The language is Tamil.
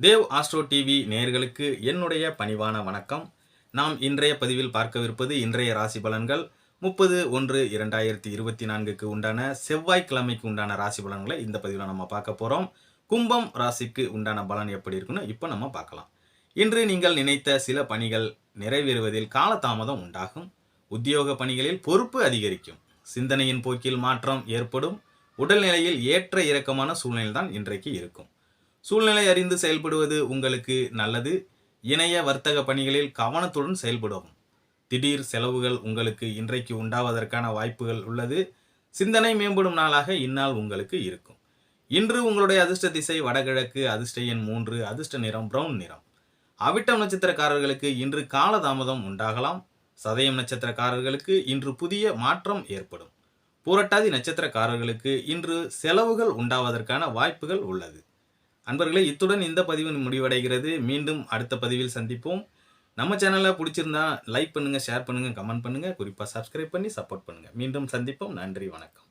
தேவ் ஆஸ்ட்ரோ டிவி நேயர்களுக்கு என்னுடைய பணிவான வணக்கம். நாம் இன்றைய பதிவில் பார்க்கவிருப்பது இன்றைய ராசி பலன்கள். முப்பது ஒன்று இரண்டாயிரத்தி இருபத்தி நான்குக்கு உண்டான செவ்வாய்க்கிழமைக்கு உண்டான ராசி பலன்களை இந்த பதிவில் நம்ம பார்க்க போகிறோம் கும்பம் ராசிக்கு உண்டான பலன் எப்படி இருக்குன்னு இப்போ நம்ம பார்க்கலாம். இன்று நீங்கள் நினைத்த சில பணிகள் நிறைவேறுவதில் காலதாமதம் உண்டாகும். உத்தியோக பணிகளில் பொறுப்பு அதிகரிக்கும். சிந்தனையின் போக்கில் மாற்றம் ஏற்படும். உடல்நிலையில் ஏற்ற இறக்கமான சூழ்நிலை தான் இன்றைக்கு இருக்கும். சூழ்நிலை அறிந்து செயல்படுவது உங்களுக்கு நல்லது. இணைய வர்த்தக பணிகளில் கவனத்துடன் செயல்படவும். திடீர் செலவுகள் உங்களுக்கு இன்றைக்கு உண்டாவதற்கான வாய்ப்புகள் உள்ளது. சிந்தனை மேம்படும் நாளாக இந்நாள் உங்களுக்கு இருக்கும். இன்று உங்களுடைய அதிர்ஷ்ட திசை வடகிழக்கு அதிர்ஷ்ட எண் மூன்று அதிர்ஷ்ட நிறம் பிரவுன் நிறம். அவிட்டம் நட்சத்திரக்காரர்களுக்கு இன்று காலதாமதம் உண்டாகலாம். சதயம் நட்சத்திரக்காரர்களுக்கு இன்று புதிய மாற்றம் ஏற்படும். பூரட்டாதி நட்சத்திரக்காரர்களுக்கு இன்று செலவுகள் உண்டாவதற்கான வாய்ப்புகள் உள்ளது. அன்பர்களே இத்துடன் இந்த பதிவு முடிவடைகிறது. மீண்டும் அடுத்த பதிவில் சந்திப்போம். நம்ம சேனலை பிடிச்சிருந்தா லைக் பண்ணுங்கள் ஷேர் பண்ணுங்க கமெண்ட் பண்ணுங்கள் குறிப்பாக சப்ஸ்கிரைப் பண்ணி சப்போர்ட் பண்ணுங்கள் மீண்டும் சந்திப்போம். நன்றி வணக்கம்.